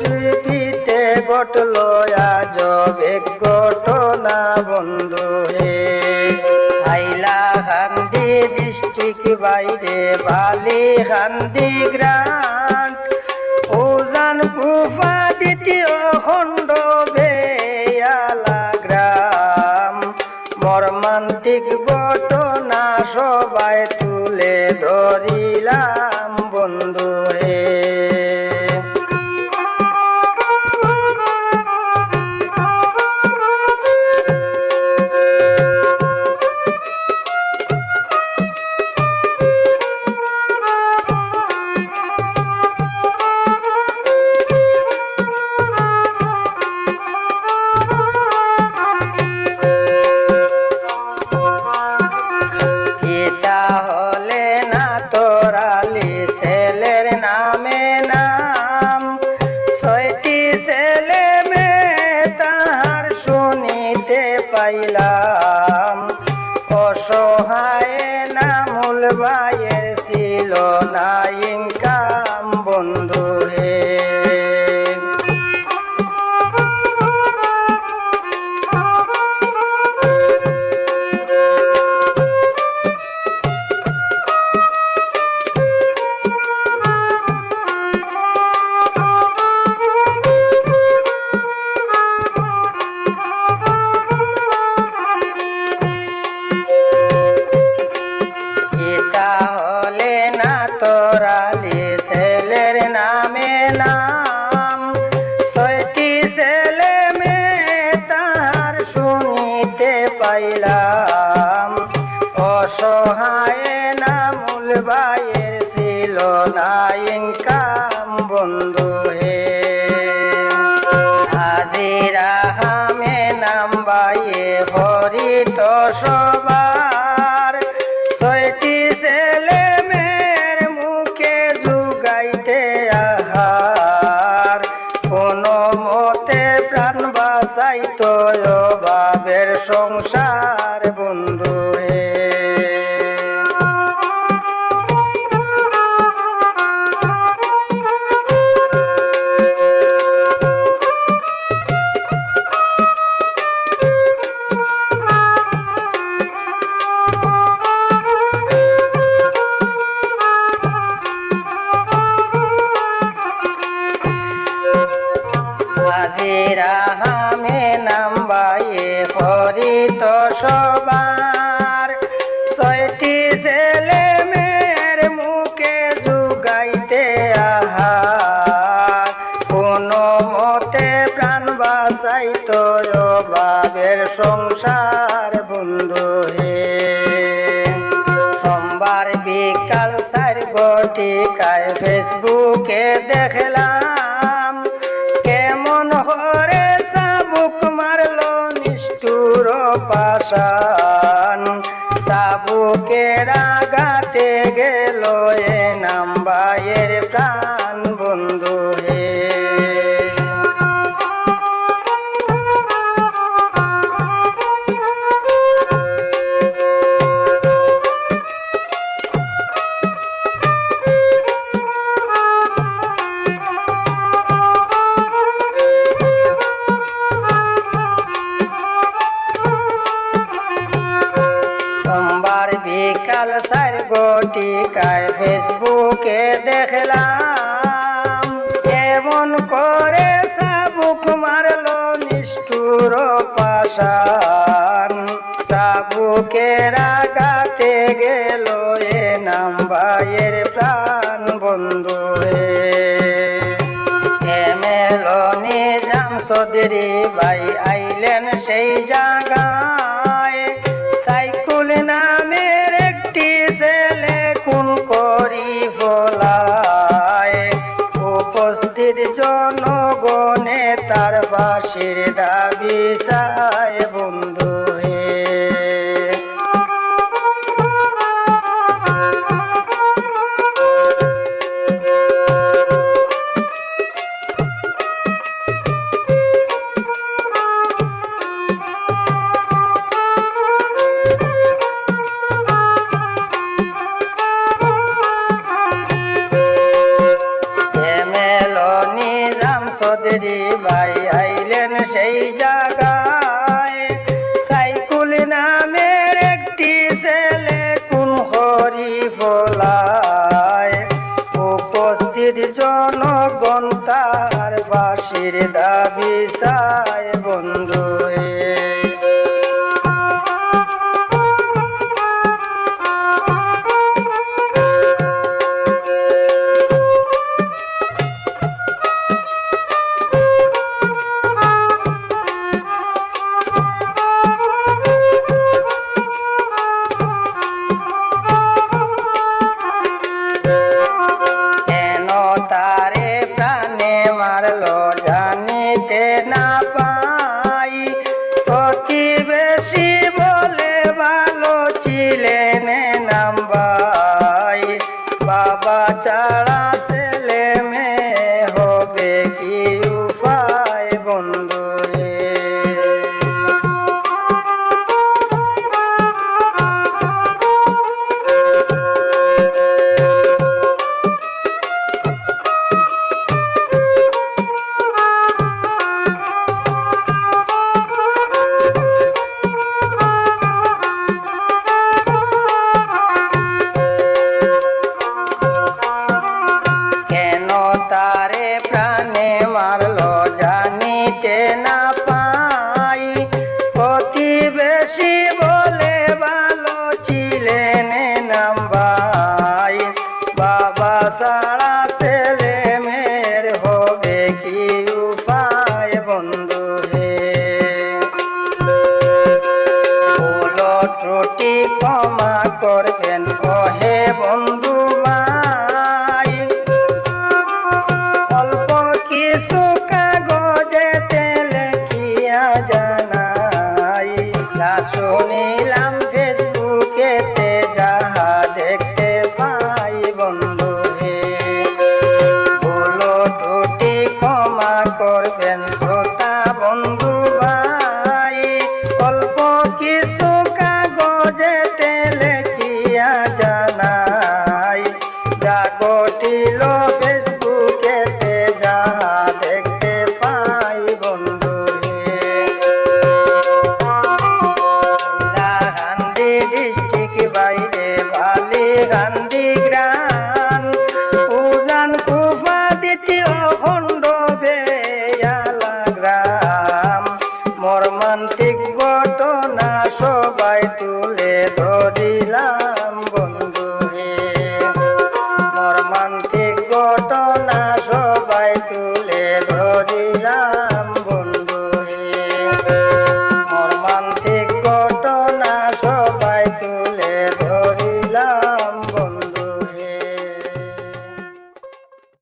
জিপিতে ঘটল আজ এক ঘটনা বন্ধু হে হাইলা হান্দি ডিস্ট্রিক্ট বাইরে বালি হান্দি গ্রান্ট পাইলাম। অসহায় নামুল ভাইয়ের ছিল না পাইলাম। অসহায় নামুল বাইয়ের ছিল না ইনকাম, বন্ধু হে। হাজিরা হামে নাম বাইয়ে হরিত সবার বিকাল চার বটিকায় ফেসবুকে দেখলাম। কেমন হরে সাবুক মারল নিষ্ঠুর পাশান সাবুকে রাগাতে গেল এ নাম্বাইয়ের প্রাণ। পাশান সাবুকের আগাতে গেল এ নাম ভাইয়ের প্রাণ বন্ধু এমেল নিজাম সদরি ভাই আইলেন সেই জায়গায় জনগণে তার বাসের দাবি চায় বন্ধু। সেই জায়গায় সাইকুল নামের একটি ছেলে কোন হরি ফলায় উপস্থিত জনগণ তার বাসির দাবি সায় বন্ধু। থাকেন ওহে বন্ধু? ছিল। ঘটনা